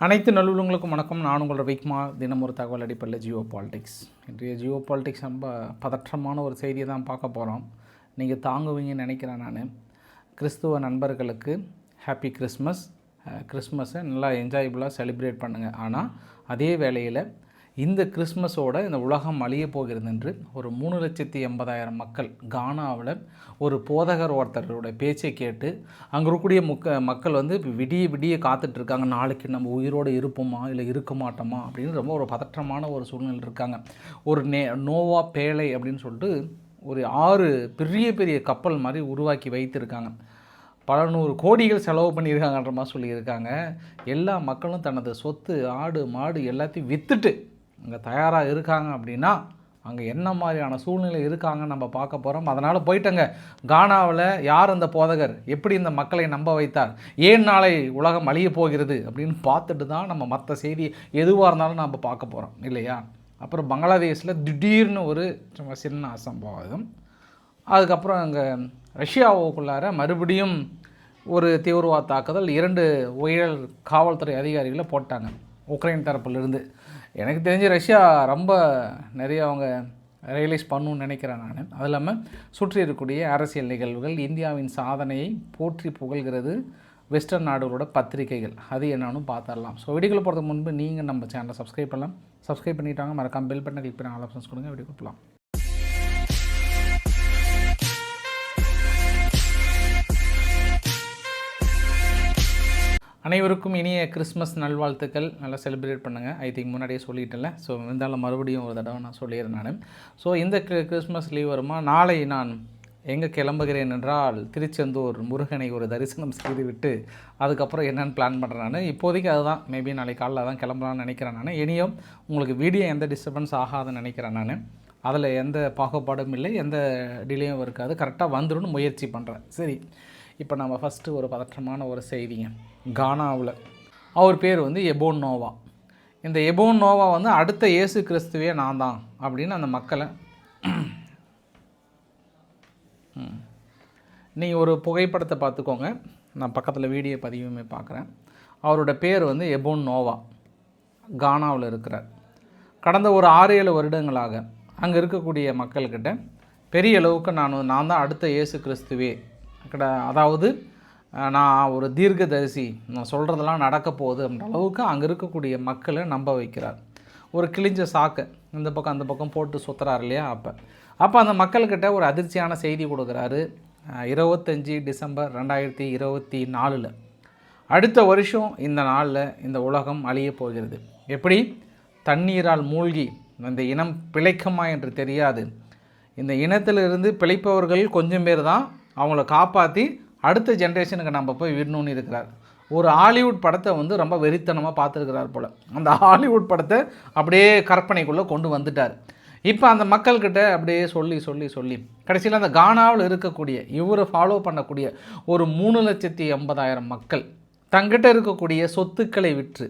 அனைத்து நல்லுள்ளங்களுக்கும் வணக்கம். நான் உங்கள் ரவிக்குமா தினம் ஒரு தகவல் அடிப்படையில் ஜியோ பாலிடிக்ஸ். இன்றைய ஜியோ பாலிடிக்ஸ் ரொம்ப பதற்றமான ஒரு செய்தியை தான் பார்க்க போகிறோம் நீங்கள் தாங்குவீங்கன்னு நினைக்கிறேன் நான். கிறிஸ்துவ நண்பர்களுக்கு ஹாப்பி கிறிஸ்மஸ் கிறிஸ்மஸை நல்லா என்ஜாயபுளாக செலிப்ரேட் பண்ணுங்கள் ஆனால் அதே வேளையில் இந்த கிறிஸ்மஸோட இந்த உலகம் அழிய போகிறது என்று ஒரு மூணு லட்சத்தி எண்பதாயிரம் மக்கள் கானாவில் ஒரு போதகர் ஒருத்தரோட பேச்சை கேட்டு அங்கே இருக்கக்கூடிய முக்க மக்கள் வந்து விடிய விடிய காத்துட்டு இருக்காங்க நாளைக்கு நம்ம உயிரோடு இருப்போமா இல்லை இருக்க மாட்டோமா அப்படின்னு ரொம்ப ஒரு பதற்றமான ஒரு சூழ்நிலை இருக்காங்க. ஒரு நே நோவா பேழை அப்படின்னு சொல்லிட்டு ஒரு ஆறு பெரிய பெரிய கப்பல் மாதிரி உருவாக்கி வைத்திருக்காங்க. பல நூறு கோடிகள் செலவு பண்ணியிருக்காங்கன்ற மாதிரி சொல்லியிருக்காங்க. எல்லா மக்களும் தனது சொத்து ஆடு மாடு எல்லாத்தையும் விற்றுட்டு அங்கே தயாராக இருக்காங்க அப்படின்னா அங்கே என்ன மாதிரியான சூழ்நிலை இருக்காங்க நம்ம பார்க்க போகிறோம் அதனால் போயிட்டங்க. கானாவில் யார் அந்த போதகர்? எப்படி இந்த மக்களை நம்ப வைத்தார்? ஏன் நாளை உலகம் அழிய போகிறது அப்படின்னு பார்த்துட்டு தான் நம்ம மற்ற செய்தி எதுவாக இருந்தாலும் நம்ம பார்க்க போகிறோம் இல்லையா? அப்புறம் பங்களாதேஷில் திடீர்னு ஒரு சும்மா சின்ன அசம்பாவிதம். அதுக்கப்புறம் அங்கே ரஷ்யாவுக்குள்ளார மறுபடியும் ஒரு தீவிரவாத தாக்குதல் இரண்டு உயர் காவல்துறை அதிகாரிகளை போட்டாங்க. உக்ரைன் தரப்பிலிருந்து. எனக்கு தெரிஞ்சு ரஷ்யா ரொம்ப நிறைய அவங்க ரியலைஸ் பண்ணணும்னு நினைக்கிறேன் நான். அது இல்லாமல் சுற்றி இருக்கக்கூடிய அரசியல் நிகழ்வுகள் இந்தியாவின் சாதனையை போற்றி புகழ்கிறது வெஸ்டர்ன் நாடுகளோட பத்திரிகைகள். அது என்னன்னு பார்த்துடலாம். ஸோ வீடியோக்குள்ள போகிறதுக்கு முன்பு நீங்கள் நம்ம சேனலை சப்ஸ்கிரைப் பண்ணலாம். சப்ஸ்கிரைப் பண்ணிட்டாங்க மறக்காமல் பெல் பட்டனை கிளிக் பண்ணி ஆல் ஆப்ஷன்ஸ் கொடுங்க. வீடியோ கொடுக்கலாம் அனைவருக்கும் இனிய கிறிஸ்மஸ் நல்வாழ்த்துக்கள். நல்லா செலிப்ரேட் பண்ணுங்கள் ஐ திங்க் முன்னாடியே சொல்லிட்டேன்ல. ஸோ இருந்தாலும் மறுபடியும் ஒரு தடவை நான் சொல்லிடுறேன் நான். ஸோ இந்த கிறிஸ்மஸ் லீவ் வருமா? நாளை நான் எங்கே கிளம்புகிறேன் என்றால் திருச்செந்தூர் முருகனை ஒரு தரிசனம் செய்துவிட்டு அதுக்கப்புறம் என்னென்னு பிளான் பண்ணுறேன் நான். இப்போதைக்கு அதுதான். மேபி நாளை காலைல தான் கிளம்பலாம்னு நினைக்கிறேன் நான். இனியும் உங்களுக்கு வீடியோ எந்த டிஸ்டர்பன்ஸ் ஆகாதுன்னு நினைக்கிறேன் நான். அதில் எந்த பாகுபாடும் இல்லை. எந்த டிலேயும் இருக்காது. கரெக்டாக வந்துடும் முயற்சி பண்ணுறேன் சரி. இப்போ நம்ம ஃபஸ்ட்டு ஒரு பதற்றமான ஒரு செய்திங்க. கானாவில். அவர் பேர் வந்து எபோன் நோவா. இந்த எபோன் நோவா வந்து அடுத்த இயேசு கிறிஸ்துவே நான் தான் அப்படின்னு அந்த மக்களை நீங்கள் ஒரு புகைப்படத்தை பார்த்துக்கோங்க. நான் பக்கத்தில் வீடியோ பதிவுமே பார்க்குறேன். அவரோட பேர் வந்து எபோன் நோவா. கானாவில் இருக்கிறார். கடந்த ஒரு ஆறு ஏழு வருடங்களாக அங்கே இருக்கக்கூடிய மக்கள்கிட்ட பெரிய அளவுக்கு நான் நான் தான் அடுத்த இயேசு கிறிஸ்துவே. கிட அதாவது நான் ஒரு தீர்க்கதரிசி. நான் சொல்கிறதெல்லாம் நடக்க போகுது அப்படின்ற அளவுக்கு அங்கே இருக்கக்கூடிய மக்களை நம்ப வைக்கிறார். ஒரு கிழிஞ்ச சாக்கை. இந்த பக்கம் அந்த பக்கம் போட்டு சுற்றுறாரு இல்லையா அப்போ. அப்போ அந்த மக்கள்கிட்ட ஒரு அதிர்ச்சியான செய்தி கொடுக்குறாரு. இருபத்தஞ்சி டிசம்பர் ரெண்டாயிரத்தி இருபத்தி நாலில். அடுத்த வருஷம் இந்த நாளில் இந்த உலகம் அழியப் போகிறது. எப்படி? தண்ணீரால் மூழ்கி இந்த இனம் பிழைக்குமா என்று தெரியாது. இந்த இனத்திலிருந்து பிழைப்பவர்கள் கொஞ்சம் பேர் தான். அவங்கள காப்பாற்றி அடுத்த ஜென்ரேஷனுக்கு நம்ம போய் விடணும்னு இருக்கிறார். ஒரு ஹாலிவுட் படத்தை வந்து ரொம்ப வெறித்தனமாக பார்த்துருக்கிறார் போல். அந்த ஹாலிவுட் படத்தை அப்படியே கற்பனைக்குள்ளே கொண்டு வந்துட்டார். இப்போ அந்த மக்கள்கிட்ட அப்படியே சொல்லி சொல்லி சொல்லி கடைசியில் அந்த கானாவில் இருக்கக்கூடிய இவரை ஃபாலோ பண்ணக்கூடிய ஒரு மூணு லட்சத்தி எண்பதாயிரம் மக்கள் தங்கிட்ட இருக்கக்கூடிய சொத்துக்களை விற்று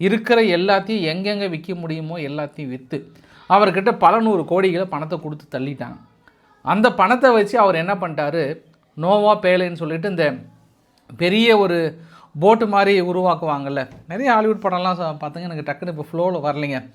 இருக்கிற எல்லாத்தையும் எங்கெங்கே விற்க முடியுமோ எல்லாத்தையும் விற்று அவர்கிட்ட பல நூறு கோடிகளை பணத்தை கொடுத்து தள்ளிட்டாங்க. அந்த பணத்தை வச்சு அவர் என்ன பண்ணிட்டாரு? நோவா பேலைன்னு சொல்லிட்டு இந்த பெரிய ஒரு போட்டு மாதிரி உருவாக்குவாங்கல்ல. நிறைய ஹாலிவுட் படம்லாம் ச- பார்த்தீங்க எனக்கு டக்குன்னு இப்போ ஃப்ளோவில் வரலைங்க.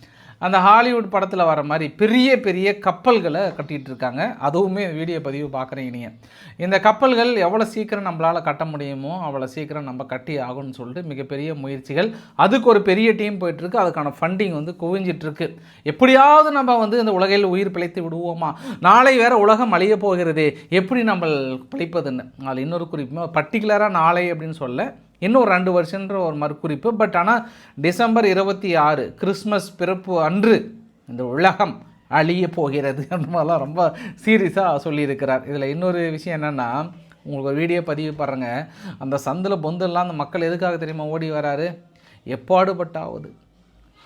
அந்த ஹாலிவுட் படத்தில் வர மாதிரி பெரிய பெரிய கப்பல்களை கட்டிகிட்டு இருக்காங்க அதுவுமே வீடியோ பதிவு பார்க்குறீங்க நீங்கள் இந்த கப்பல்கள் எவ்வளோ சீக்கிரம் நம்மளால் கட்ட முடியுமோ அவ்வளோ சீக்கிரம் நம்ம கட்டி ஆகும்னு சொல்லிட்டு மிகப்பெரிய முயற்சிகள். அதுக்கு ஒரு பெரிய டீம் போயிட்டுருக்கு அதுக்கான ஃபண்டிங் வந்து குவிஞ்சிட்ருக்கு. எப்படியாவது நம்ம வந்து இந்த உலகில் உயிர் பிழைத்து விடுவோமா? நாளை வேறு உலகம் அழிய போகிறதே. எப்படி நம்ம பிழைப்பதுன்னு. அதில் இன்னொரு குறிப்பு பர்டிகுலராக நாளை அப்படின்னு சொல்ல இன்னும் ஒரு ரெண்டு வருஷன்ற ஒரு மறுக்குறிப்பு பட் ஆனால் டிசம்பர் இருபத்தி ஆறு கிறிஸ்மஸ் பிறப்பு அன்று இந்த உலகம் அழிய போகிறது அந்த மாதிரிலாம் ரொம்ப சீரியஸாக சொல்லியிருக்கிறார். இதில் இன்னொரு விஷயம் என்னென்னா உங்களுக்கு ஒரு வீடியோ பதிவு பாருங்க. அந்த சந்தில் பொந்தெல்லாம் அந்த மக்கள் எதுக்காக தெரியுமா ஓடி வராரு? எப்பாடுபட்டாவது.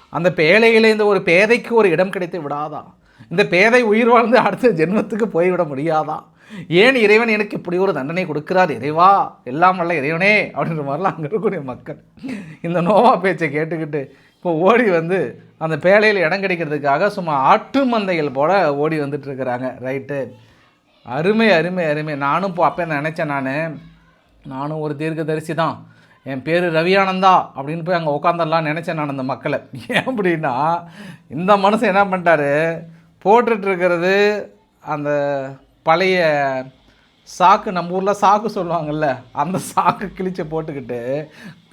அந்த பேழையில் இந்த ஒரு பேதைக்கு ஒரு இடம் கிடைத்து விடாதா? இந்த பேதை உயிர் வாழ்ந்து அடுத்த ஜென்மத்துக்கு போய்விட முடியாதா? ஏன் இறைவன் எனக்கு இப்படி ஒரு தண்டனை கொடுக்கிறார்? இறைவா எல்லாம் வல்ல இறைவனே அப்படின்ற மாதிரிலாம் அங்கே இருக்கக்கூடிய மக்கள். இந்த நோவா பேச்சை கேட்டுக்கிட்டு இப்போ ஓடி வந்து அந்த பேழையில் இடம் கிடைக்கிறதுக்காக சும்மா ஆட்டு மந்தைகள் போல் ஓடி வந்துட்டு இருக்கிறாங்க. ரைட்டு. அருமை அருமை அருமை. நானும் இப்போ அப்போ நினச்சேன் நான்? நானும் ஒரு தீர்க்கதரிசி தான். என் பேர் ரவியானந்தா அப்படின்னு போய் அங்கே உட்காந்துடலாம் நினச்சேன் நான் அந்த மக்களை. ஏன் அப்படின்னா இந்த மனுஷன் என்ன பண்ணிட்டாரு? போட்டுட்ருக்கிறது அந்த பழைய சாக்கு நம்ம ஊரில் சாக்கு சொல்லுவாங்கல்ல அந்த சாக்கு கிழிச்ச போட்டுக்கிட்டு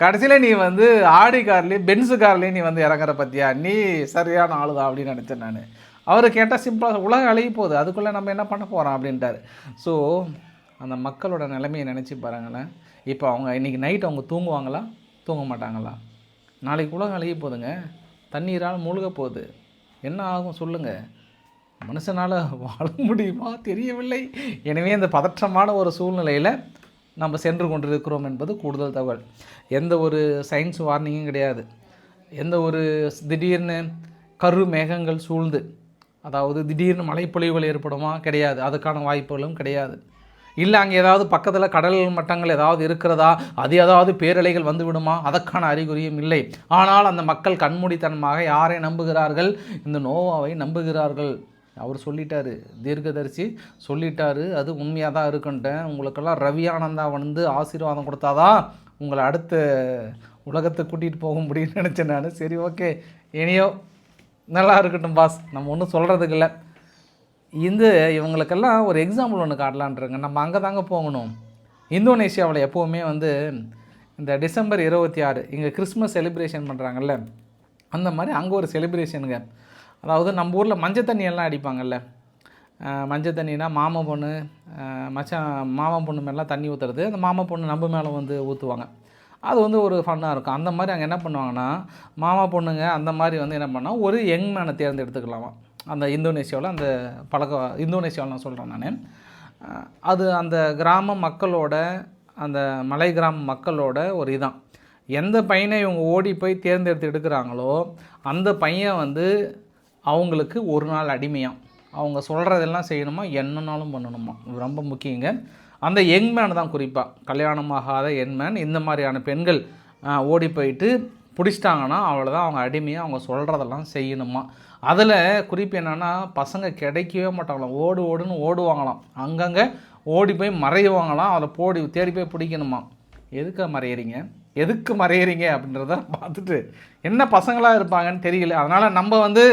கடைசியில் நீ வந்து ஆடி கார்லேயும் பென்ஸு கார்லேயும் நீ வந்து இறங்குற பற்றியா நீ சரியான ஆளுதா அப்படின்னு நினச்சேன் நான். அவர் கேட்டால் சிம்பிளாக உலகம் அழகி போகுது அதுக்குள்ளே நம்ம என்ன பண்ண போகிறோம் அப்படின்ட்டாரு. ஸோ அந்த மக்களோட நிலைமையை நினச்சி பாருங்களேன். இப்போ அவங்க இன்றைக்கி நைட் அவங்க தூங்குவாங்களா? தூங்க மாட்டாங்களா? நாளைக்கு உலகம் அழகி போகுதுங்க. தண்ணீரால் மூழ்க போகுது. என்ன ஆகும் சொல்லுங்கள் மனுஷனால் வாழ முடியுமா? தெரியவில்லை. எனவே இந்த பதற்றமான ஒரு சூழ்நிலையில் நம்ம சென்று கொண்டிருக்கிறோம் என்பது கூடுதல் தகவல். எந்த ஒரு சயின்ஸ் வார்னிங்கும் கிடையாது. எந்த ஒரு திடீர்னு கரு மேகங்கள் சூழ்ந்து அதாவது திடீர்னு மழைப்பொழிவுகள் ஏற்படுமா? கிடையாது. அதுக்கான வாய்ப்புகளும் கிடையாது. இல்லை அங்கே ஏதாவது பக்கத்தில் கடல் மட்டங்கள் ஏதாவது இருக்கிறதா? அது ஏதாவது பேரலைகள் வந்து விடுமா? அதற்கான அறிகுறியும் இல்லை. ஆனால் அந்த மக்கள் கண்மூடித்தனமாக யாரை நம்புகிறார்கள்? இந்த நோவாவை நம்புகிறார்கள். அவர் சொல்லிட்டாரு தீர்க்கதரிசி சொல்லிட்டாரு அது உண்மையாக தான் இருக்குன்ட்டேன். உங்களுக்கெல்லாம் ரவி ஆனந்தா வந்து ஆசீர்வாதம் கொடுத்தாதான் உங்களை அடுத்த உலகத்தை கூட்டிகிட்டு போக முடியும்னு நினச்சேன் நான். சரி ஓகே. இனியோ நல்லா இருக்கட்டும் பாஸ் நம்ம ஒன்றும் சொல்கிறதுக்கு இல்லை. இந்த இவங்களுக்கெல்லாம் ஒரு எக்ஸாம்பிள் ஒன்று காட்டலான்றங்க நம்ம அங்கே தாங்க போகணும். இந்தோனேஷியாவில் எப்போவுமே வந்து இந்த டிசம்பர் இருபத்தி ஆறு இங்கே கிறிஸ்மஸ் செலிப்ரேஷன் பண்ணுறாங்கல்ல அந்த மாதிரி அங்கே ஒரு செலிப்ரேஷனுங்க அதாவது நம்ம ஊரில் மஞ்சள் தண்ணியெல்லாம் அடிப்பாங்கல்ல. மஞ்சள் தண்ணினா மாமா பொண்ணு மச்சான் மாமா பொண்ணு மேலாம் தண்ணி ஊற்றுறது அந்த மாமா பொண்ணு நம்ம மேலே வந்து ஊற்றுவாங்க அது வந்து ஒரு ஃபன்னாக இருக்கும். அந்த மாதிரி அங்கே என்ன பண்ணுவாங்கன்னா மாமா பொண்ணுங்க அந்த மாதிரி வந்து என்ன பண்ணால் ஒரு யங் மேனை தேர்ந்தெடுத்துக்கலாமா அந்த இந்தோனேஷியாவில் அந்த பழக்க இந்தோனேஷியாவில் நான் சொல்கிறேன் நான். அது அந்த கிராம மக்களோட அந்த மலை கிராம மக்களோட ஒரு இதான். எந்த பையனை இவங்க ஓடி போய் தேர்ந்தெடுத்து எடுக்கிறாங்களோ அந்த பையன் வந்து அவங்களுக்கு ஒரு நாள் அடிமையாக அவங்க சொல்கிறதெல்லாம் செய்யணுமா? என்னன்னாலும் பண்ணணுமா? ரொம்ப முக்கியங்க. அந்த யங் மேன் தான் குறிப்பாக கல்யாணமாகாத யங் மேன் இந்த மாதிரியான பெண்கள் ஓடி போயிட்டு பிடிச்சிட்டாங்கன்னா அவ்வளோதான் அவங்க அடிமையாக அவங்க சொல்கிறதெல்லாம் செய்யணுமா? அதில் குறிப்பு என்னென்னா பசங்க கிடைக்கவே மாட்டாங்களாம். ஓடு ஓடுன்னு ஓடுவாங்களாம். அங்கங்கே ஓடி போய் மறைவாங்களாம். அதில் போடி தேடி போய் பிடிக்கணுமா? எதுக்கு மறையிறீங்க? எதுக்கு மறையிறீங்க? அப்படின்றத பார்த்துட்டு என்ன பசங்களாக இருப்பாங்கன்னு தெரியல. அதனால் நம்ம வந்து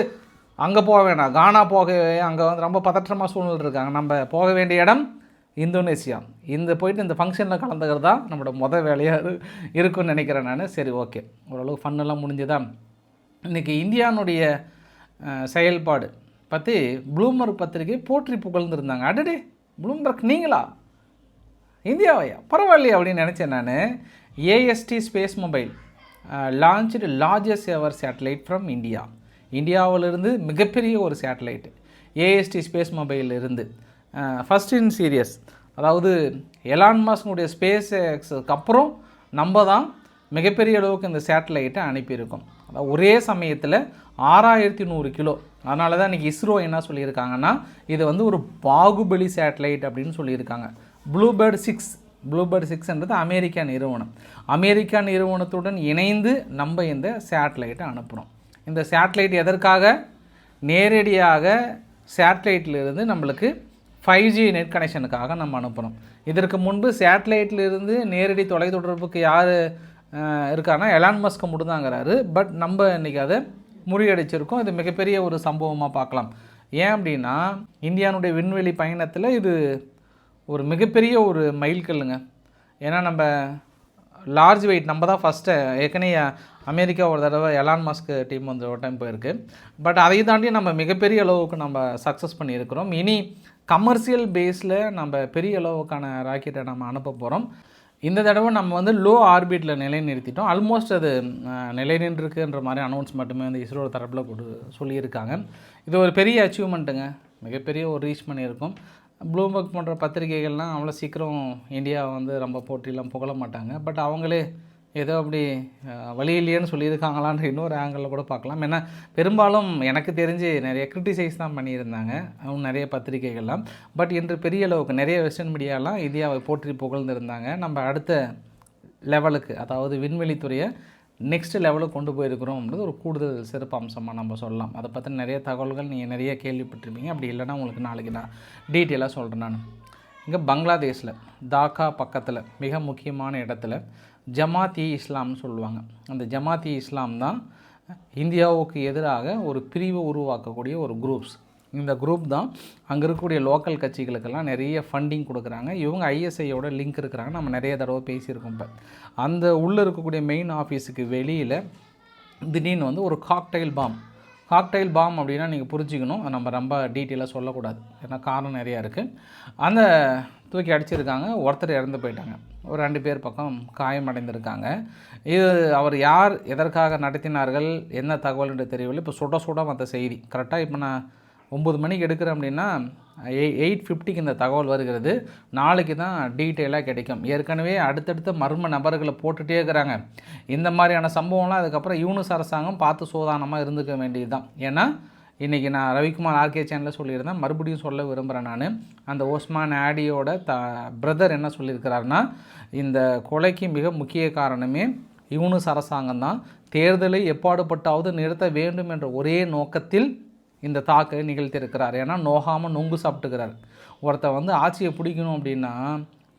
அங்கே போக வேணாம். கானா போகவே அங்கே வந்து ரொம்ப பதற்றமாக சூழ்நிலை இருக்காங்க. நம்ம போக வேண்டிய இடம் இந்தோனேசியா. இந்த போயிட்டு இந்த ஃபங்க்ஷனில் கலந்துக்கிறது தான் நம்மளோட முத வேலையாக இரு- இருக்குன்னு நினைக்கிறேன் நான். சரி ஓகே. ஓரளவுக்கு ஃபன்னெல்லாம் முடிஞ்சுதா இன்றைக்கி இந்தியானுடைய செயல்பாடு பற்றி ப்ளூமர்க் பத்திரிகை போற்றி புகழ்ந்துருந்தாங்க. அடடே ப்ளூம்பர்க் நீங்களா? இந்தியாவையா? பரவாயில்லையா அப்படின்னு நினச்சேன் நான். AST space mobile launch largest ever satellite from India இந்தியாவிலிருந்து மிகப்பெரிய ஒரு சேட்டலைட்டு. ஏஎஸ்டி ஸ்பேஸ் மொபைல் இருந்து. ஃபஸ்ட் இன் சீரியஸ் அதாவது எலான் மாஸ்னுடைய ஸ்பேஸ் எக்ஸுக்கு அப்புறம் நம்ம தான் மிகப்பெரிய அளவுக்கு இந்த சேட்டலைட்டை அனுப்பியிருக்கோம். அதாவது ஒரே சமயத்தில் ஆறாயிரத்தி நூறு கிலோ. அதனால தான் இன்றைக்கி இஸ்ரோ என்ன சொல்லியிருக்காங்கன்னா இது வந்து ஒரு பாகுபலி சேட்டலைட் அப்படின்னு சொல்லியிருக்காங்க. ப்ளூபேர்ட் சிக்ஸ் ப்ளூபேர்ட் சிக்ஸ்ன்றது அமெரிக்கா நிறுவனம். அமெரிக்கா நிறுவனத்துடன் இணைந்து நம்ம இந்த சேட்டலைட்டை அனுப்புகிறோம் இந்த சேட்டலைட் எதற்காக? நேரடியாக சேட்டலைட்டிலிருந்து நம்மளுக்கு ஃபைவ் ஜி நெட் கனெக்ஷனுக்காக நம்ம அனுப்புகிறோம் இதற்கு முன்பு சேட்டலைட்டிலிருந்து நேரடி தொலைத்தொடர்புக்கு யார் இருக்கான்னா எலான் மஸ்க்கு மட்டும்தாங்கிறாரு. பட் நம்ம இன்றைக்கி அதை முறியடிச்சிருக்கோம். இது மிகப்பெரிய ஒரு சம்பவமாக பார்க்கலாம். ஏன் அப்படின்னா இந்தியானுடைய விண்வெளி பயணத்தில் இது ஒரு மிகப்பெரிய ஒரு மைல்கல்லுங்க ஏன்னா நம்ம லார்ஜ் வெயிட் நம்ம தான் ஃபஸ்ட்டு ஏற்கனவே அமெரிக்கா ஒரு தடவை எலான் மாஸ்க் டீம் வந்து ஒரு டைம் போயிருக்கு. பட் அதை தாண்டி நம்ம மிகப்பெரிய அளவுக்கு நம்ம சக்ஸஸ் பண்ணியிருக்கிறோம். இனி கமர்ஷியல் பேஸில் நம்ம பெரிய அளவுக்கான ராக்கெட்டை நம்ம அனுப்ப போகிறோம் இந்த தடவை நம்ம வந்து லோ ஆர்பிட்டில் நிலைநிறுத்திட்டோம் ஆல்மோஸ்ட் அது நிலை நிலைநின்றுருக்குன்ற மாதிரி அனௌன்ஸ் மட்டுமே வந்து இஸ்ரோ தரப்பில் கொடு சொல்லியிருக்காங்க. இது ஒரு பெரிய அச்சீவ்மெண்ட்டுங்க மிகப்பெரிய ஒரு ரீச் பண்ணியிருக்கோம். ப்ளூம்பர்க் போன்ற பத்திரிகைகள்லாம் அவ்வளோ சீக்கிரம் இந்தியாவை வந்து ரொம்ப போட்டிலாம் புகழ மாட்டாங்க. பட் அவங்களே ஏதோ அப்படி வழி இல்லையேன்னு சொல்லியிருக்காங்களான்ற இன்னொரு ஆங்கிளில் கூட பார்க்கலாம். ஏன்னா பெரும்பாலும் எனக்கு தெரிஞ்சு நிறைய கிரிட்டிசைஸ் தான் பண்ணியிருந்தாங்க. அவங்க நிறைய பத்திரிகைகள்லாம். பட் இன்று பெரிய அளவுக்கு நிறைய வெஸ்டர்ன் மீடியாலாம் இந்தியாவை போற்றி புகழ்ந்துருந்தாங்க. நம்ம அடுத்த லெவலுக்கு அதாவது விண்வெளித்துறையை நெக்ஸ்ட் லெவலுக்கு கொண்டு போயிருக்கிறோம்ன்றது ஒரு கூடுதல் சிறப்பு அம்சமாக நம்ம சொல்லலாம். அதை பற்றி நிறைய தகவல்கள் நீங்கள் நிறைய கேள்விப்பட்டிருப்பீங்க. அப்படி இல்லைன்னா உங்களுக்கு நாளைக்கு நான் டீட்டெயிலாக சொல்கிறேன் நான். இங்கே பங்களாதேஷில் தாக்கா பக்கத்தில் மிக முக்கியமான இடத்துல ஜமாத் இ இஸ்லாம்னு சொல்லுவாங்க. அந்த ஜமாத் இ இஸ்லாம் தான் இந்தியாவுக்கு எதிராக ஒரு பிரிவை உருவாக்கக்கூடிய ஒரு குரூப்ஸ் இந்த குரூப் தான். அங்கே இருக்கக்கூடிய லோக்கல் கட்சிகளுக்கெல்லாம் நிறைய ஃபண்டிங் கொடுக்குறாங்க. இவங்க ஐஎஸ்ஐயோட லிங்க் இருக்கிறாங்க. நம்ம நிறைய தடவை பேசியிருக்கோம் இப்போ அந்த உள்ளே இருக்கக்கூடிய மெயின் ஆஃபீஸுக்கு வெளியில் திடீர்னு வந்து ஒரு காக்டைல் பாம் காக்டைல் பாம் அப்படின்னா நீங்கள் புரிஞ்சுக்கணும். நம்ம ரொம்ப டீட்டெயிலாக சொல்லக்கூடாது. ஏன்னா காரணம் நிறையா இருக்குது அந்த தூக்கி அடிச்சிருக்காங்க. ஒருத்தர் இறந்து போயிட்டாங்க. ஒரு ரெண்டு பேர் பக்கம் காயமடைந்திருக்காங்க. இது அவர் யார் எதற்காக நடத்தினார்கள் என்ன தகவல் என்று தெரியவில்லை. இப்போ சுட சுட வந்த செய்தி. கரெக்டாக இப்போ நான் ஒம்பது மணிக்கு எடுக்கிறேன் அப்படின்னா எய் எயிட் ஃபிஃப்டிக்கு இந்த தகவல் வருகிறது. நாளைக்கு தான் டீட்டெயிலாக கிடைக்கும். ஏற்கனவே அடுத்தடுத்த மர்ம நபர்களை போட்டுகிட்டே இருக்கிறாங்க. இந்த மாதிரியான சம்பவம்லாம் அதுக்கப்புறம் யூனிஸ் அரசாங்கம் பார்த்து சோதானமாக இருந்துக்க வேண்டியது தான் ஏன்னா இன்றைக்கி நான் ரவிக்குமார் ஆர்கே சேனலில் சொல்லியிருந்தேன். மறுபடியும் சொல்ல விரும்புகிறேன் நான். அந்த ஓஸ்மான் ஆடியோட த பிரதர் என்ன சொல்லியிருக்கிறாருன்னா இந்த கொலைக்கு மிக முக்கிய காரணமே யூனுஸ் அரசாங்கம் தான். தேர்தலை எப்பாடுபட்டாவது நிறுத்த வேண்டும் என்ற ஒரே நோக்கத்தில் இந்த தாக்கை நிகழ்த்தியிருக்கிறார். ஏன்னா நோகாமல் நொங்கு சாப்பிட்டுக்கிறார். ஒருத்தர் வந்து ஆட்சியை பிடிக்கணும் அப்படின்னா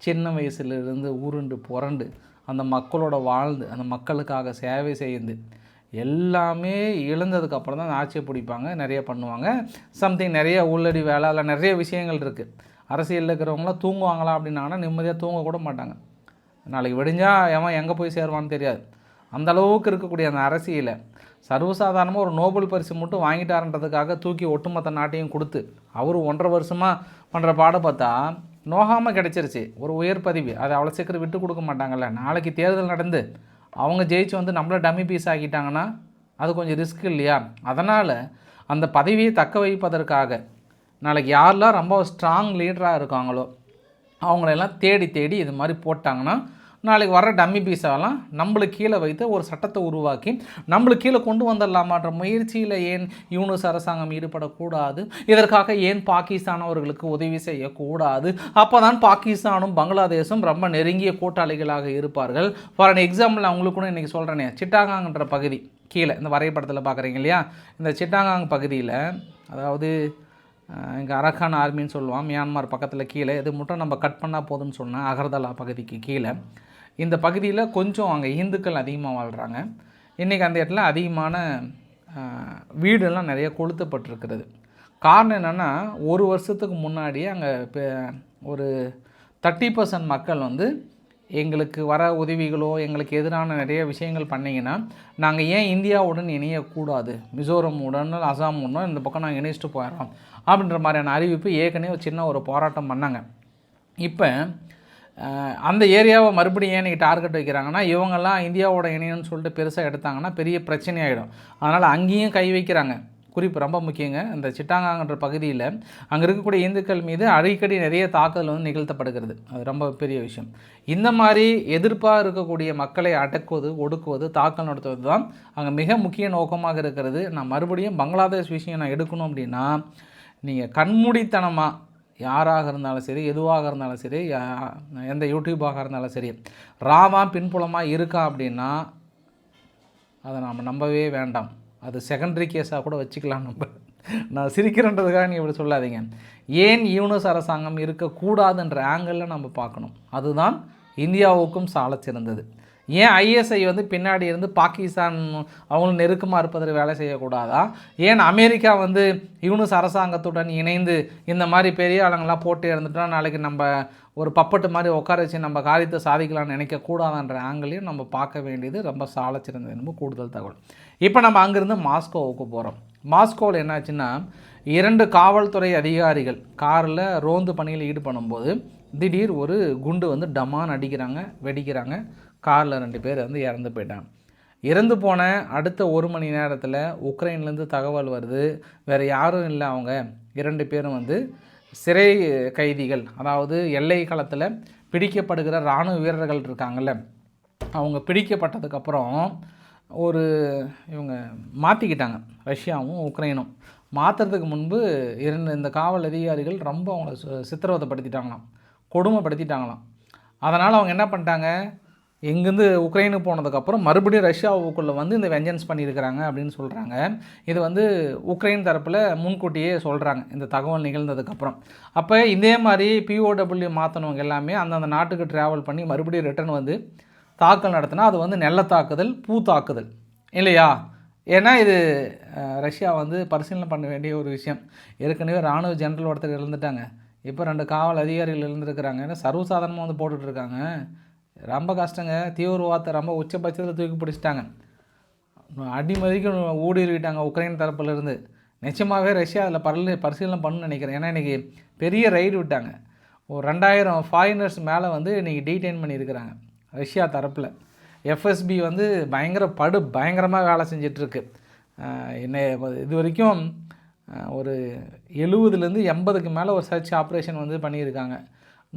சின்ன வயசுலேருந்து உருண்டு புரண்டு அந்த மக்களோட வாழ்ந்து அந்த மக்களுக்காக சேவை செய்து எல்லாமே இழந்ததுக்கப்புறம் தான் அந்த ஆட்சியை பிடிப்பாங்க நிறைய பண்ணுவாங்க. சம்திங் நிறைய உள்ளடி வேலை அதில் நிறைய விஷயங்கள் இருக்குது அரசியலில் இருக்கிறவங்களாம் தூங்குவாங்களா அப்படின்னாங்கன்னா நிம்மதியாக தூங்கக்கூட மாட்டாங்க. நாளைக்கு விடிஞ்சால் எவன் எங்கே போய் சேருவான்னு தெரியாது. அந்த அளவுக்கு இருக்கக்கூடிய அந்த அரசியலை சர்வசாதாரணமாக ஒரு நோபல் பரிசு மட்டும் வாங்கிட்டாருன்றதுக்காக தூக்கி ஒட்டுமொத்த நாட்டையும் கொடுத்து அவர் ஒன்றரை வருஷமாக பண்ணுற பாடம் பார்த்தா நோகாமல் கிடச்சிருச்சு. ஒரு உயர் பதவி. அதை அவ்வளோ சீக்கிரம் விட்டு கொடுக்க மாட்டாங்கல்ல. நாளைக்கு தேர்தல் நடந்து அவங்க ஜெயிச்சு வந்து நம்மளை டம்மி பீஸ் ஆக்கிட்டாங்கன்னா அது கொஞ்சம் ரிஸ்க் இல்லையா? அதனால் அந்த பதவியை தக்க வைப்பதற்காக நாளைக்கு யாரெல்லாம் ரொம்ப ஸ்ட்ராங் லீடராக இருக்காங்களோ அவங்களெல்லாம் தேடி தேடி இது மாதிரி போட்டாங்கன்னா நாளைக்கு வர டம்மி பீஸாலாம் நம்மளுக்கு கீழே வைத்து ஒரு சட்டத்தை உருவாக்கி நம்மளுக்கு கீழே கொண்டு வந்துடலாமான்ற முயற்சியில் ஏன் யூனிஸ் அரசாங்கம் ஈடுபடக்கூடாது? இதற்காக ஏன் பாகிஸ்தானவர்களுக்கு உதவி செய்யக்கூடாது? அப்போ தான் பாகிஸ்தானும் பங்களாதேஷும் ரொம்ப நெருங்கிய கூட்டாளிகளாக இருப்பார்கள். ஃபார் அன் எக்ஸாம்பிள் அவங்களுக்கு கூட இன்றைக்கி சொல்கிறேனே சிட்டாகாங்கன்ற பகுதி கீழே இந்த வரைபடத்தில் பார்க்குறீங்க இல்லையா? இந்த சிட்டாங்காங் பகுதியில் அதாவது இங்கே அரக்கான் ஆர்மின்னு சொல்லுவான் மியான்மார் பக்கத்தில் கீழே இது மட்டும் நம்ம கட் பண்ணால் போதும்னு சொன்னேன் அகர்தலா பகுதிக்கு கீழே இந்த பகுதியில் கொஞ்சம் அங்கே இந்துக்கள் அதிகமாக வாழ்கிறாங்க இன்றைக்கி அந்த இடத்துல அதிகமான வீடெல்லாம் நிறைய கொளுத்தப்பட்டிருக்கிறது. காரணம் என்னென்னா ஒரு வருஷத்துக்கு முன்னாடியே அங்கே இப்போ ஒரு தேர்ட்டி பர்சன்ட் மக்கள் வந்து எங்களுக்கு வர உதவிகளோ எங்களுக்கு எதிரான நிறைய விஷயங்கள் பண்ணிங்கன்னா நாங்கள் ஏன் இந்தியாவுடன் இணையக்கூடாது? மிசோரம் உடனே அசாம் அசாமுடன் இந்த பக்கம் நாங்கள் இணைச்சிட்டு போயிடுறோம். அப்படின்ற மாதிரியான அறிவிப்பு ஏற்கனவே ஒரு சின்ன ஒரு போராட்டம் பண்ணாங்க. இப்போ அந்த ஏரியாவை மறுபடியும் ஏன் நீங்கள் டார்கெட் வைக்கிறாங்கன்னா இவங்கெல்லாம் இந்தியாவோட இணையம்னு சொல்லிட்டு பெருசாக எடுத்தாங்கன்னா பெரிய பிரச்சனை ஆகிடும் அதனால் அங்கேயும் கை வைக்கிறாங்க. குறிப்பு ரொம்ப முக்கியங்க. இந்த சிட்டாங்காங்கன்ற பகுதியில் அங்கே இருக்கக்கூடிய இந்துக்கள் மீது அடிக்கடி நிறைய தாக்குதல் வந்து நிகழ்த்தப்படுகிறது. அது ரொம்ப பெரிய விஷயம். இந்த மாதிரி எதிர்ப்பாக இருக்கக்கூடிய மக்களை அடக்குவது ஒடுக்குவது தாக்கல் நடத்துவது தான் அங்கே மிக முக்கிய நோக்கமாக இருக்கிறது. நான் மறுபடியும் பங்களாதேஷ் விஷயம் நான் எடுக்கணும் அப்படின்னா நீங்கள் கண்மூடித்தனமாக யாராக இருந்தாலும் சரி எதுவாக இருந்தாலும் சரி எந்த யூடியூபாக இருந்தாலும் சரி ராமா பின்புலமாக இருக்கா அப்படின்னா அதை நாம் நம்பவே வேண்டாம். அது செகண்டரி கேஸாக கூட வச்சுக்கலாம் நம்ம. நான் சிரிக்கிறேன்றதுக்காக நீங்கள் இப்படி சொல்லாதீங்க. ஏன் யூனஸ் அரசாங்கம் இருக்கக்கூடாதுன்ற ஆங்கிளில் நம்ம பார்க்கணும். அதுதான் இந்தியாவுக்கும் சாலச் சிறந்தது. ஏன் ஐஎஸ்ஐ வந்து பின்னாடி இருந்து பாகிஸ்தான் அவங்களும் நெருக்கமாக இருப்பதற்கு வேலை செய்யக்கூடாதா? ஏன் அமெரிக்கா வந்து யூனுஸ் அரசாங்கத்துடன் இணைந்து இந்த மாதிரி பெரிய ஆளுங்களாம் போட்டு இருந்துட்டோம் நாளைக்கு நம்ம ஒரு பப்பட்டு மாதிரி உட்கார வச்சு நம்ம காரியத்தை சாதிக்கலாம்னு நினைக்கக்கூடாதுன்ற ஆங்கிளையும் நம்ம பார்க்க வேண்டியது ரொம்ப சாலச்சிறந்தது என்பது கூடுதல் தகவல். இப்போ நம்ம அங்கேருந்து மாஸ்கோவுக்கு போகிறோம் மாஸ்கோவில் என்னாச்சுன்னா இரண்டு காவல்துறை அதிகாரிகள் காரில் ரோந்து பணியில் ஈடுபடும்போது திடீர் ஒரு குண்டு வந்து டமான் அடிக்கிறாங்க வெடிக்கிறாங்க. காரில் ரெண்டு பேர் வந்து இறந்து போயிட்டாங்க. இறந்து போன அடுத்த ஒரு மணி நேரத்தில் உக்ரைன்லேருந்து தகவல் வருது. வேறு யாரும் இல்லை அவங்க. இரண்டு பேரும் வந்து சிறை கைதிகள் அதாவது எல்லை களத்தில் பிடிக்கப்படுகிற இராணுவ வீரர்கள் இருக்காங்கள்ல அவங்க பிடிக்கப்பட்டதுக்கப்புறம் ஒரு இவங்க மாற்றிக்கிட்டாங்க ரஷ்யாவும் உக்ரைனும். மாற்றுறதுக்கு முன்பு இரண்டு இந்த காவல் அதிகாரிகள் ரொம்ப அவங்கள சு- சித்திரவதைப்படுத்திட்டாங்களாம் கொடுமைப்படுத்திட்டாங்களாம். அதனால் அவங்க என்ன பண்ணிட்டாங்க? இங்கேருந்து உக்ரைனுக்கு போனதுக்கப்புறம் மறுபடியும் ரஷ்யாவுக்குள்ளே வந்து இந்த வெஞ்சன்ஸ் பண்ணியிருக்கிறாங்க அப்படின்னு சொல்கிறாங்க இது வந்து உக்ரைன் தரப்பில் முன்கூட்டியே சொல்கிறாங்க இந்த தகவல் நிகழ்ந்ததுக்கப்புறம் அப்போ இதே மாதிரி பிஓடபிள்யூ மாற்றினவங்க எல்லாமே அந்தந்த நாட்டுக்கு ட்ராவல் பண்ணி மறுபடியும் ரிட்டர்ன் வந்து தாக்கல் நடத்தினா அது வந்து நெல்ல தாக்குதல் பூ தாக்குதல். இல்லையா? ஏன்னா இது ரஷ்யா வந்து பரிசீலனை பண்ண வேண்டிய ஒரு விஷயம். ஏற்கனவே ராணுவ ஜெனரல் ஒருத்தர் இழந்துட்டாங்க இப்போ ரெண்டு காவல் அதிகாரிகள் இருந்திருக்கிறாங்க ஏன்னா சர்வசாதாரணமாக வந்து போட்டுட்ருக்காங்க ரொம்ப கஷ்டங்க. தீவிரவாதத்தை ரொம்ப உச்சபட்சத்தில் தூக்கி பிடிச்சிட்டாங்க. அடிமதிக்கு ஊடுருவிட்டாங்க உக்ரைன் தரப்புலேருந்து. நிச்சயமாகவே ரஷ்யா அதில் பரல பரிசீலனை பண்ணணும்னு நினைக்கிறேன். ஏன்னா இன்றைக்கி பெரிய ரைடு விட்டாங்க. ஒரு ரெண்டாயிரம் ஃபாரினர்ஸ் மேலே வந்து இன்றைக்கி டீடைன் பண்ணியிருக்கிறாங்க ரஷ்யா தரப்பில். எஃப்எஸ்பி வந்து பயங்கர படு பயங்கரமாக வேலை செஞ்சிட்ருக்கு. என்ன இது வரைக்கும் ஒரு எழுபதுலேருந்து எண்பதுக்கு மேலே ஒரு சர்ச் ஆப்ரேஷன் வந்து பண்ணியிருக்காங்க.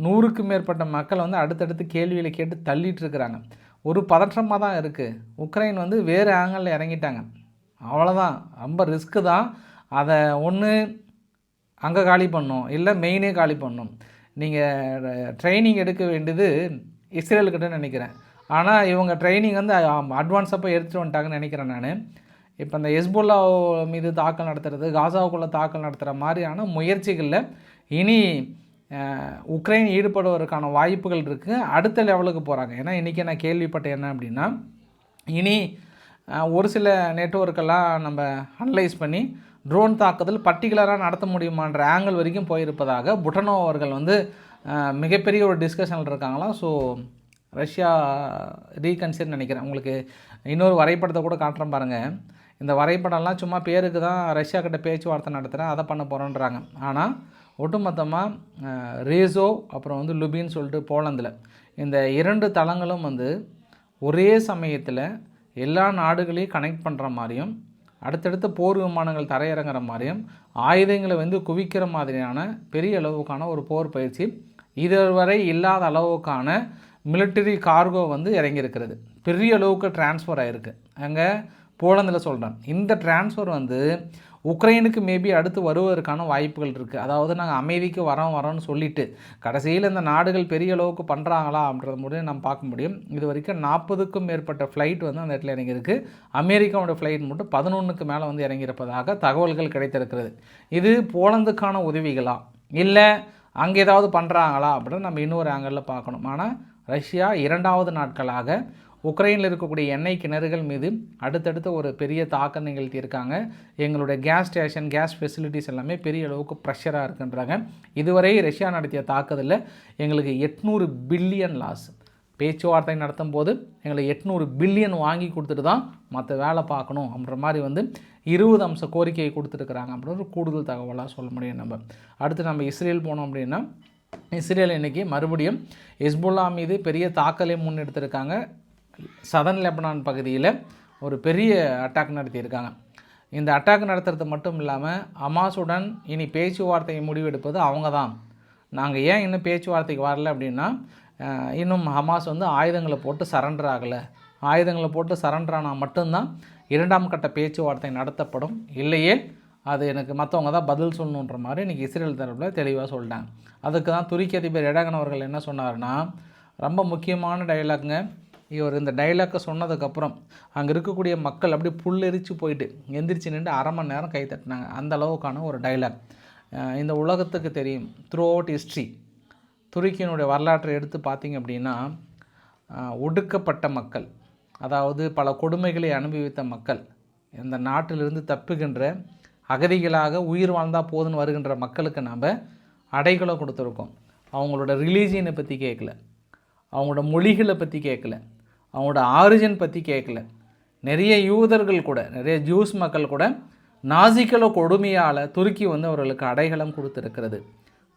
நூறுக்கு மேற்பட்ட மக்கள் வந்து அடுத்தடுத்து கேள்வியில் கேட்டு தள்ளிட்டு இருக்கிறாங்க ஒரு பதற்றமாக தான் இருக்குது உக்ரைன் வந்து வேறு ஆங்கிளில் இறங்கிட்டாங்க. அவ்வளோதான் ரொம்ப ரிஸ்க்கு தான். அதை ஒன்று அங்கே காலி பண்ணணும் இல்லை மெயினே காலி பண்ணணும் நீங்கள் ட்ரைனிங் எடுக்க வேண்டியது இஸ்ரேலுக்கிட்ட நினைக்கிறேன். ஆனால் இவங்க ட்ரைனிங் வந்து அட்வான்ஸாக போய் எடுத்துகிட்டு வந்துட்டாங்கன்னு நினைக்கிறேன் நான். இப்போ இந்த ஹெஸ்புல்லா மீது தாக்கல் நடத்துறது காசாவுக்குள்ளே தாக்கல் நடத்துகிற மாதிரியான முயற்சிகளில் இனி உக்ரைன் ஈடுபடுவதற்கான வாய்ப்புகள் இருக்குது அடுத்த லெவலுக்கு போகிறாங்க ஏன்னா இன்றைக்கி நான் கேள்விப்பட்டேன் என்ன அப்படின்னா இனி ஒரு சில நெட்வொர்க்கெல்லாம் நம்ம அனலைஸ் பண்ணி ட்ரோன் தாக்குதல் பர்டிகுலராக நடத்த முடியுமான்ற ஆங்கிள் வரைக்கும் போயிருப்பதாக புட்டனோ அவர்கள் வந்து மிகப்பெரிய ஒரு டிஸ்கஷனில் இருக்காங்களாம். ஸோ ரஷ்யா ரீகன்சிடர் நினைக்கிறேன். உங்களுக்கு இன்னொரு வரைபடத்தை கூட காட்டுறேன் பாருங்கள் இந்த வரைபடம்லாம் சும்மா பேருக்கு தான் ரஷ்யா கிட்ட பேச்சுவார்த்தை நடத்துகிறேன் அதை பண்ண போகிறோன்றாங்க ஆனால் ஒட்டுமொத்தமாக ரேசோ அப்புறம் வந்து லுபின்னு சொல்லிட்டு போலந்தில் இந்த இரண்டு தளங்களும் வந்து ஒரே சமயத்தில் எல்லா நாடுகளையும் கனெக்ட் பண்ணுற மாதிரியும் அடுத்தடுத்த போர் விமானங்கள் தரையிறங்குற மாதிரியும் ஆயுதங்களை வந்து குவிக்கிற மாதிரியான பெரிய அளவுக்கான ஒரு போர் பயிற்சி இதுவரை இல்லாத அளவுக்கான மிலிட்டரி கார்கோ வந்து இறங்கியிருக்கிறது. பெரிய அளவுக்கு டிரான்ஸ்ஃபர் ஆகிருக்கு அங்கே போலந்தில் சொல்கிறேன் இந்த டிரான்ஸ்ஃபர் வந்து உக்ரைனுக்கு மேபி அடுத்து வருவதற்கான வாய்ப்புகள் இருக்குது அதாவது நாங்கள் அமைதிக்கு வரோம் வரோம்னு சொல்லிட்டு கடைசியில் இந்த நாடுகள் பெரிய அளவுக்கு பண்ணுறாங்களா அப்படின்றத முடியும் நம்ம பார்க்க முடியும். இது வரைக்கும் நாற்பதுக்கும் மேற்பட்ட ஃப்ளைட் வந்து அந்த இடத்துல இறங்கியிருக்கு. அமெரிக்காவோட ஃப்ளைட் மட்டும் பதினொன்றுக்கு மேலே வந்து இறங்கியிருப்பதாக தகவல்கள் கிடைத்திருக்கிறது. இது போலந்துக்கான உதவிகளா? இல்லை அங்கே ஏதாவது பண்ணுறாங்களா அப்படின்னு நம்ம இன்னொரு ஆங்கிளில் பார்க்கணும். ஆனால் ரஷ்யா இரண்டாவது நாட்களாக உக்ரைனில் இருக்கக்கூடிய எண்ணெய் கிணறுகள் மீது அடுத்தடுத்த ஒரு பெரிய தாக்கம் நிகழ்த்தியிருக்காங்க. எங்களுடைய கேஸ் ஸ்டேஷன் கேஸ் ஃபெசிலிட்டிஸ் எல்லாமே பெரிய அளவுக்கு ப்ரெஷராக இருக்குன்றாங்க. இதுவரை ரஷ்யா நடத்திய தாக்குதலில் எங்களுக்கு எட்நூறு பில்லியன் லாஸ் பேச்சுவார்த்தை நடத்தும் போது எங்களை எட்நூறு பில்லியன் வாங்கி கொடுத்துட்டு தான் மற்ற வேலை பார்க்கணும் அப்படின்ற மாதிரி வந்து இருபது அம்ச கோரிக்கையை கொடுத்துருக்குறாங்க அப்படின்னு ஒரு கூடுதல் தகவலாக சொல்ல முடியும் நம்ம. அடுத்து நம்ம இஸ்ரேல் போனோம் அப்படின்னா இஸ்ரேல் இன்னைக்கு மறுபடியும் ஹெஸ்புல்லா மீது பெரிய தாக்கலை முன்னெடுத்திருக்காங்க. சதன் லெபனான் பகுதியில் ஒரு பெரிய அட்டாக் நடத்தியிருக்காங்க. இந்த அட்டாக் நடத்துறது மட்டும் இல்லாமல் அமாசுடன் இனி பேச்சுவார்த்தையை முடிவெடுப்பது அவங்க தான் நாங்கள் ஏன் இன்னும் பேச்சுவார்த்தைக்கு வரல அப்படின்னா இன்னும் ஹமாஸ் வந்து ஆயுதங்களை போட்டு சரண்டர் ஆகலை. ஆயுதங்களை போட்டு சரண்டர் ஆனால் மட்டும்தான் இரண்டாம் கட்ட பேச்சுவார்த்தை நடத்தப்படும். இல்லையே அது எனக்கு மற்றவங்க தான் பதில் சொல்லணுன்ற மாதிரி இன்றைக்கி இஸ்ரேல் தரப்பில் தெளிவாக சொல்லிட்டாங்க. அதுக்கு தான் துருக்கி அதிபர் எடகன் அவர்கள் என்ன சொன்னார்னா ரொம்ப முக்கியமான டைலாக்ங்க இவர் இந்த டைலாக்கை சொன்னதுக்கப்புறம் அங்கே இருக்கக்கூடிய மக்கள் அப்படியே புல்லெரிச்சு போயிட்டு எந்திரிச்சு நின்று அரை மணி நேரம் கை தட்டினாங்க. அந்த அளவுக்கான ஒரு டைலாக் இந்த உலகத்துக்கு தெரியும். த்ரூ அவுட் ஹிஸ்ட்ரி துருக்கியினுடைய வரலாற்றை எடுத்து பார்த்திங்க அப்படின்னா ஒடுக்கப்பட்ட மக்கள் அதாவது பல கொடுமைகளை அனுபவித்த மக்கள் இந்த நாட்டிலிருந்து தப்புகின்ற அகதிகளாக உயிர் வாழ்ந்தால் போதுன்னு வருகின்ற மக்களுக்கு நாம் அடைகளை கொடுத்துருக்கோம். அவங்களோட ரிலீஜியனை பற்றி கேட்கல அவங்களோட மொழிகளை பற்றி கேட்கல அவங்களோட ஆரிஜின் பற்றி கேட்கல நிறைய யூதர்கள் கூட நிறைய ஜூஸ் மக்கள் கூட நாசிக்களோ கொடுமையால் துருக்கி வந்து அவர்களுக்கு அடைகளம் கொடுத்துருக்கிறது.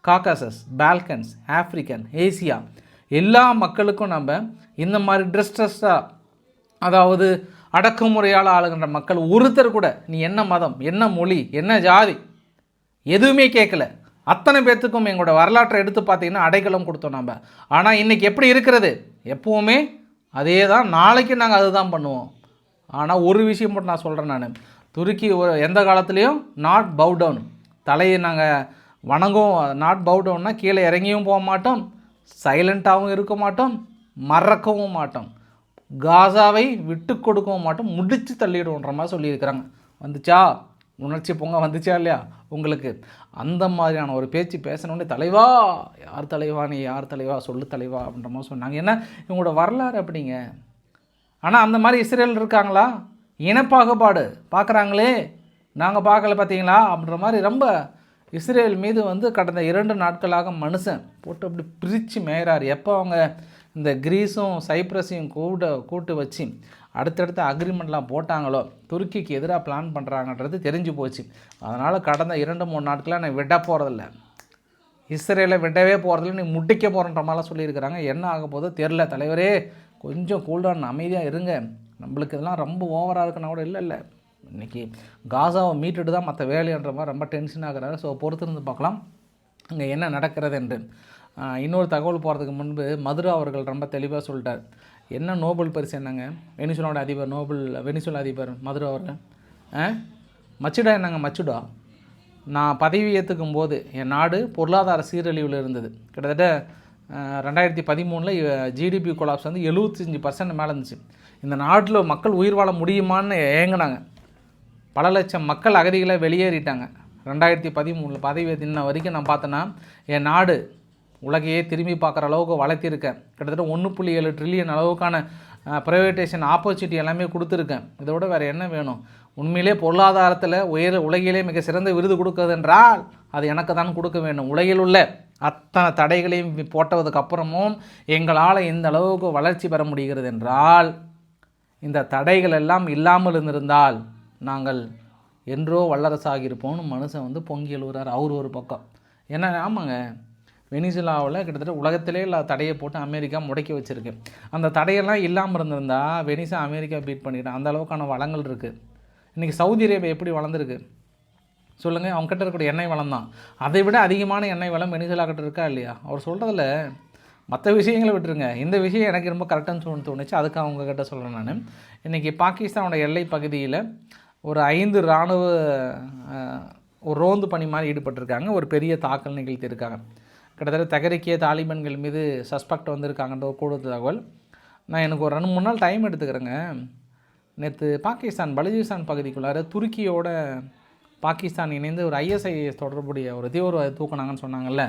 காக்காசஸ் பால்கன்ஸ் ஆப்ரிக்கன் ஏசியா எல்லா மக்களுக்கும் நம்ம இந்த மாதிரி ட்ரெஸ்டஸ்ஸாக அதாவது அடக்குமுறையால் ஆளுகின்ற மக்கள் ஒருத்தர் கூட நீ என்ன மதம் என்ன மொழி என்ன ஜாதி எதுவுமே கேட்கல அத்தனை பேர்த்துக்கும் எங்களோட வரலாற்றை எடுத்து பார்த்தீங்கன்னா அடைக்கலம் கொடுத்தோம் நம்ம ஆனால் இன்றைக்கி எப்படி இருக்கிறது? எப்போவுமே அதே தான் நாளைக்கு நாங்கள் அதுதான் பண்ணுவோம். ஆனால் ஒரு விஷயம் மட்டும் நான் சொல்கிறேன் நான். துருக்கி ஒரு எந்த காலத்துலேயும் நாட் பவு டவுன் தலையை நாங்கள் வணங்கவும். நாட் பவு டவுன்னா கீழே இறங்கியும் போக மாட்டோம். சைலண்ட்டாகவும் இருக்க மாட்டோம். மறக்கவும் மாட்டோம். காசாவை விட்டு கொடுக்கவும் மாட்டோம். முடித்து தள்ளிடுவோன்ற மாதிரி சொல்லியிருக்கிறாங்க. வந்துச்சா? உணர்ச்சி பொங்க வந்துச்சா இல்லையா? உங்களுக்கு. அந்த மாதிரியான ஒரு பேச்சு பேசணுன்னே தலைவா யார் தலைவா நீ யார் தலைவா சொல்லு தலைவா அப்படின்ற மாதிரி சொன்னாங்க. ஏன்னா இவங்களோட வரலாறு அப்படிங்க ஆனால் அந்த மாதிரி இஸ்ரேல் இருக்காங்களா? இனப்பாகுபாடு. பார்க்குறாங்களே. நாங்கள் பார்க்கல பார்த்தீங்களா? அப்படின்ற மாதிரி ரொம்ப இஸ்ரேல் மீது வந்து கடந்த இரண்டு நாட்களாக மனுஷன் போட்டு அப்படி பிரித்து மேயறார். எப்போ அவங்க இந்த கிரீஸும் சைப்ரஸையும் கூட கூட்டு வச்சு அடுத்தடுத்த அக்ரிமெண்ட்லாம் போட்டாங்களோ துருக்கிக்கு எதிராக பிளான் பண்ணுறாங்கன்றது தெரிஞ்சு போச்சு. அதனால் கடந்த இரண்டு மூணு நாட்களாக நான் விட போகிறதில்ல இஸ்ரேலை விடவே போகிறதில்ல நீ முட்டிக்க போகிறன்ற மாதிரிலாம் சொல்லியிருக்கிறாங்க. என்ன ஆக போதோ தெரில தலைவரே கொஞ்சம் கூல்டவுன் அமைதியாக இருங்க. நம்மளுக்கு இதெல்லாம் ரொம்ப ஓவராக இருக்குன்னா கூட இல்லை இல்லை. இன்றைக்கி காசாவை மீட்டுட்டு தான் மற்ற வேலைன்ற மாதிரி ரொம்ப டென்ஷன் ஆகிறாரு. ஸோ பொறுத்திருந்து பார்க்கலாம். இங்கே என்ன நடக்கிறது என்று. இன்னொரு தகவல் போகிறதுக்கு முன்பு மதுரா அவர்கள் ரொம்ப தெளிவாக சொல்லிட்டார். என்ன நோபல் பரிசு என்னங்க? வெனிசுலாவோட அதிபர் நோபல் வெனிசுலா அதிபர் மதுரா அவர்கள். மச்சுடா என்னங்க? மச்சுடா? நான் பதவி ஏற்றுக்கும் போது என் நாடு பொருளாதார சீரழிவில் இருந்தது. கிட்டத்தட்ட ரெண்டாயிரத்தி பதிமூணில் ஜிடிபி கொலாப்ஸ் வந்து எழுபத்தஞ்சி பர்சன்ட் மேலே இருந்துச்சு. இந்த நாட்டில் மக்கள் உயிர் வாழ முடியுமான்னு ஏங்கினாங்க. பல லட்சம் மக்கள் அகதிகளை வெளியேறிட்டாங்க. ரெண்டாயிரத்தி பதிமூணில் பதவி ஏற்றின வரைக்கும் நான் பார்த்தேன்னா என் நாடு உலகையே திரும்பி பார்க்குற அளவுக்கு வளர்த்திருக்கேன். கிட்டத்தட்ட ஒன்று புள்ளி ஏழு ட்ரில்லியன் அளவுக்கான ப்ரைவேட்டேஷன் ஆப்பர்ச்சுனிட்டி எல்லாமே கொடுத்துருக்கேன். இதை விட வேறு என்ன வேணும்? உண்மையிலே பொருளாதாரத்தில் உயர் உலகிலே மிக சிறந்த விருது கொடுக்குறதென்றால் அது எனக்கு தான் கொடுக்க வேண்டும். உலகில் உள்ள அத்தனை தடைகளையும் போட்டதுக்கு அப்புறமும் எங்களால் இந்த அளவுக்கு வளர்ச்சி பெற முடிகிறது என்றால் இந்த தடைகள் எல்லாம் இல்லாமல் இருந்திருந்தால் நாங்கள் என்றோ வல்லரசாகியிருப்போம்னு மனுஷன் வந்து பொங்கி எழுவுறார். அவர் ஒரு பக்கம். ஏன்னா ஆமாங்க வெனிசுலாவில் கிட்டத்தட்ட உலகத்திலே இல்லாத தடையை போட்டு அமெரிக்கா முடக்கி வச்சுருக்கு. அந்த தடையெல்லாம் இல்லாமல் இருந்திருந்தா வெனிசா அமெரிக்கா பீட் பண்ணிட்டு. அந்த அளவுக்கான வளங்கள் இருக்குது இன்றைக்கி சவுதி அரேபியா எப்படி வளர்ந்துருக்கு? சொல்லுங்கள் அவங்க கிட்ட இருக்கக்கூடிய எண்ணெய் வளம் தான். அதை விட அதிகமான எண்ணெய் வளம் வெனிசுலா கிட்ட இருக்கா இல்லையா? அவர் சொல்கிறதுல மற்ற விஷயங்களை விட்டுருங்க. இந்த விஷயம் எனக்கு ரொம்ப கரெக்டாக சொல்லணும் தோணுச்சு. அதுக்கு அவங்க கிட்ட சொல்கிறேன் நான். இன்றைக்கி பாகிஸ்தானோட எல்லை பகுதியில் ஒரு ஐந்து இராணுவ ஒரு ரோந்து பணி மாதிரி ஈடுபட்டிருக்காங்க. ஒரு பெரிய தாக்கல் நிகழ்த்தியிருக்காங்க. கிட்டத்தட்ட தகரிக்கிய தாலிபன்கள் மீது சஸ்பெக்ட் வந்திருக்காங்கன்ற ஒரு கூடுதல் தகவல். நான் எனக்கு ஒரு ரெண்டு மூணு நாள் டைம் எடுத்துக்கிறேங்க. நேற்று பாகிஸ்தான் பலுஜிஸ்தான் பகுதிக்குள்ளார துருக்கியோட பாகிஸ்தான் இணைந்து ஒரு ஐஎஸ்ஐ தொடர்புடைய ஒரு தீவிரவாதி தூக்குனாங்கன்னு சொன்னாங்கல்ல.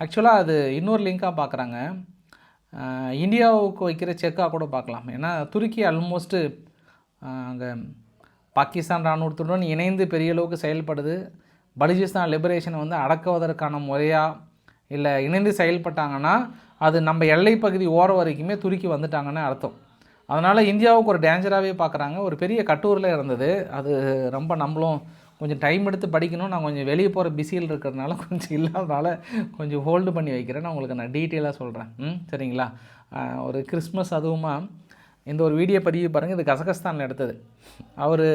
ஆக்சுவலாக அது இன்னொரு லிங்காக பார்க்குறாங்க இந்தியாவுக்கு வைக்கிற செக்காக கூட பார்க்கலாம் ஏன்னா துருக்கி ஆல்மோஸ்ட்டு அங்கே பாகிஸ்தான் இராணுவத்துடன் இணைந்து பெரிய அளவுக்கு செயல்படுது. பலுஜிஸ்தான் லிபரேஷனை வந்து அடக்குவதற்கான முறையாக இல்லை இணைந்து செயல்பட்டாங்கன்னா அது நம்ம எல்லை பகுதி ஓரம் வரைக்குமே துருக்கி வந்துட்டாங்கன்னு அர்த்தம். அதனால் இந்தியாவுக்கு ஒரு டேஞ்சராகவே பார்க்குறாங்க. ஒரு பெரிய கட்டூரில் இருந்தது. அது ரொம்ப நம்மளும் கொஞ்சம் டைம் எடுத்து படிக்கணும். நான் கொஞ்சம் வெளியே போகிற பிஸியில் இருக்கிறதுனால கொஞ்சம் இல்லாதனால கொஞ்சம் ஹோல்டு பண்ணி வைக்கிறேன். நான் உங்களுக்கு நான் டீட்டெயிலாக சொல்கிறேன் ம் சரிங்களா? ஒரு கிறிஸ்மஸ் அதுவுமா இந்த ஒரு வீடியோ பதிவு பாருங்கள் இது கசகஸ்தானில் எடுத்தது. அவர்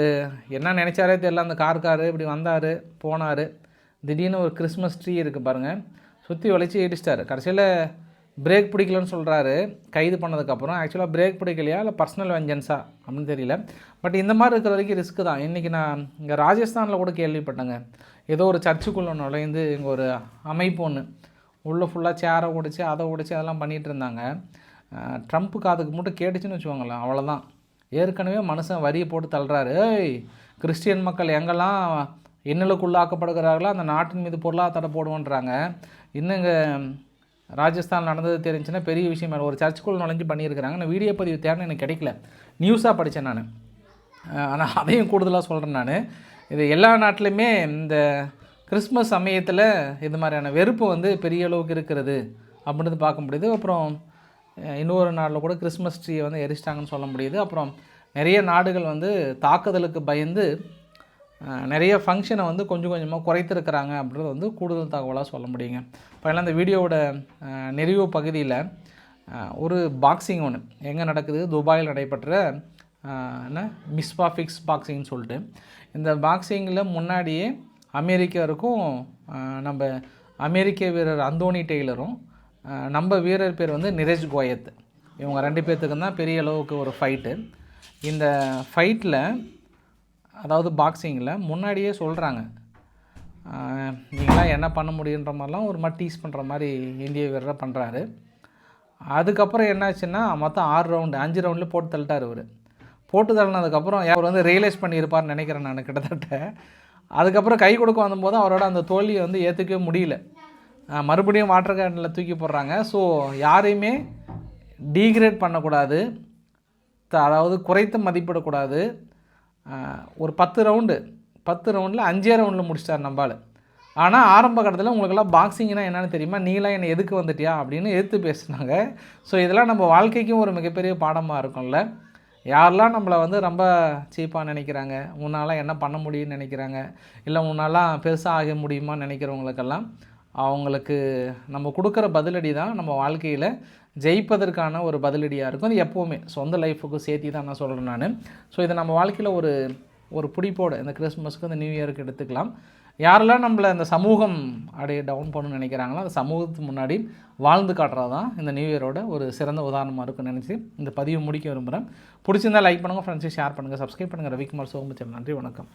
என்ன நினச்சாரே தெரியல. அந்த கார் காரு இப்படி வந்தார் போனார். திடீர்னு ஒரு கிறிஸ்மஸ் ட்ரீ இருக்குது பாருங்கள் சுற்றி வளைச்சி இடிச்சிட்டாரு கடைசியில் பிரேக் பிடிக்கலன்னு சொல்கிறாரு கைது பண்ணதுக்கப்புறம் ஆக்சுவலாக பிரேக் பிடிக்கலையா இல்லை பர்சனல் வெஞ்சன்ஸா அப்படின்னு தெரியல. பட் இந்த மாதிரி இருக்கிற வரைக்கும் ரிஸ்க்கு தான். இன்றைக்கி நான் இங்கே ராஜஸ்தானில் கூட கேள்விப்பட்டேங்க. ஏதோ ஒரு சர்ச்சுக்குள்ளே நுழைந்து இங்கே ஒரு அமைப்பு ஒன்று உள்ளே ஃபுல்லாக சேரை உடைச்சி அதை உடைச்சி அதெல்லாம் பண்ணிகிட்டு இருந்தாங்க. ட்ரம்ப்பு ட்ரம்ப் காதுக்கு மட்டும் கேட்டுச்சுன்னு வச்சுக்கோங்களேன். அவ்வளோதான் ஏற்கனவே மனுஷன் வரியை போட்டு தள்ளுறாரு. ஏய் கிறிஸ்டியன் மக்கள் எங்கெல்லாம் இன்னலுக்குள்ளாக்கப்படுகிறார்களோ? அந்த நாட்டின் மீது பொருளாதார தடை போடுவோன்றாங்க. இன்னும் இங்கே ராஜஸ்தான் நடந்தது தெரிஞ்சுன்னா பெரிய விஷயம். ஒரு சர்ச்சுக்குள் நுழைஞ்சு பண்ணியிருக்கிறாங்க. நான் வீடியோ பதிவு தேவை எனக்கு கிடைக்கல. நியூஸாக படித்தேன் நான். ஆனால் அதையும் கூடுதலாக சொல்கிறேன் நான். இது எல்லா நாட்டிலையுமே இந்த கிறிஸ்மஸ் சமயத்தில் இது மாதிரியான வெறுப்பு வந்து பெரிய அளவுக்கு இருக்கிறது அப்படின்றது பார்க்க முடியுது. அப்புறம் இன்னொரு நாளில் கூட கிறிஸ்மஸ் ட்ரீயை வந்து எரிச்சிட்டாங்கன்னு சொல்ல முடியுது. அப்புறம் நிறைய நாடுகள் வந்து தாக்குதலுக்கு பயந்து நிறைய ஃபங்க்ஷனை வந்து கொஞ்சம் கொஞ்சமாக குறைத்திருக்கிறாங்க அப்படின்றது வந்து கூடுதல் தகவலாக சொல்ல முடியுங்க. ஃபைனலாக இந்த வீடியோவோட நிறைவு பகுதியில் ஒரு பாக்ஸிங் ஒன்று எங்கே நடக்குது? துபாயில் நடைபெற்ற என்ன? மிஸ்பா ஃபிக்ஸ் பாக்ஸிங்னு சொல்லிட்டு. இந்த பாக்ஸிங்கில் முன்னாடியே அமெரிக்கருக்கும் நம்ம அமெரிக்க வீரர் அந்தோனி டெய்லரும் நம்ம வீரர் பேர் வந்து நிரேஷ் கோயத். இவங்க ரெண்டு பேர்த்துக்கும் தான் பெரிய அளவுக்கு ஒரு ஃபைட்டு இந்த ஃபைட்டில் அதாவது பாக்ஸிங்கில் முன்னாடியே சொல்கிறாங்க நீங்களாம் என்ன பண்ண முடியுன்ற மாதிரிலாம் ஒரு மாதிரி டீஸ் பண்ணுற மாதிரி இந்திய வீரரை பண்ணுறாரு அதுக்கப்புறம் என்னாச்சுன்னா மொத்தம் ஆறு ரவுண்டு அஞ்சு ரவுண்டில் போட்டு தள்ளிட்டார் இவர் போட்டு தள்ளினதுக்கப்புறம் அவர் வந்து ரியலைஸ் பண்ணியிருப்பார்னு நினைக்கிறேன் நான் கிட்டத்தட்ட. அதுக்கப்புறம் கை கொடுக்க வந்தபோது அவரோட அந்த தோல்வியை வந்து ஏற்றுக்கவே முடியல. மறுபடியும் வாட்டர் கேனில் தூக்கி போடுறாங்க. ஸோ யாரையுமே டீக்ரேட் பண்ணக்கூடாது. அதாவது குறைத்து மதிப்பிடக்கூடாது. ஒரு பத்து ரவுண்டு பத்து ரவுண்டில் அஞ்சே ரவுண்டில் முடிச்சிட்டார் நம்பால் ஆனால் ஆரம்ப கட்டத்தில் உங்களுக்கெல்லாம் பாக்ஸிங்னா என்னென்னு தெரியுமா? நீலாம் என்னை எதுக்கு வந்துட்டியா? அப்படின்னு எதிர்த்து பேசுனாங்க. ஸோ இதெல்லாம் நம்ம வாழ்க்கைக்கும் ஒரு மிகப்பெரிய பாடமாக இருக்கும்ல. யாரெல்லாம் நம்மளை வந்து ரொம்ப சீப்பாக நினைக்கிறாங்க? உன்னால் என்ன பண்ண முடியும்னு நினைக்கிறாங்க? இல்லை உன்னாலாம் பெருசாக ஆக முடியுமான்னு நினைக்கிறவங்களுக்கெல்லாம் அவங்களுக்கு நம்ம கொடுக்குற பதிலடி தான் நம்ம வாழ்க்கையில் ஜெயிப்பதற்கான ஒரு பதிலடியாக இருக்கும். அது எப்போவுமே சொந்த லைஃபுக்கும் சேர்த்தி தான் நான் சொல்கிறேன் நான். ஸோ இதை நம்ம வாழ்க்கையில் ஒரு ஒரு பிடிப்போடு இந்த கிறிஸ்மஸ்க்கு இந்த நியூ இயருக்கு எடுத்துக்கலாம். யாரெல்லாம் நம்மளை இந்த சமூகம் அப்படியே டவுன் பண்ணணும்னு நினைக்கிறாங்களோ அந்த சமூகத்துக்கு முன்னாடி வாழ்ந்து காட்டுறது தான் இந்த நியூ இயரோட ஒரு சிறந்த உதாரணமாக இருக்கும்னு நினச்சி இந்த பதிவு முடிக்க விரும்புகிறேன் பிடிச்சிருந்தால் லைக் பண்ணுங்கள் ஃப்ரெண்ட்ஸை ஷேர் பண்ணுங்கள் சப்ஸ்கிரைப் பண்ணுங்கள் ரவிக்குமார் சோமச்சல் நன்றி வணக்கம்.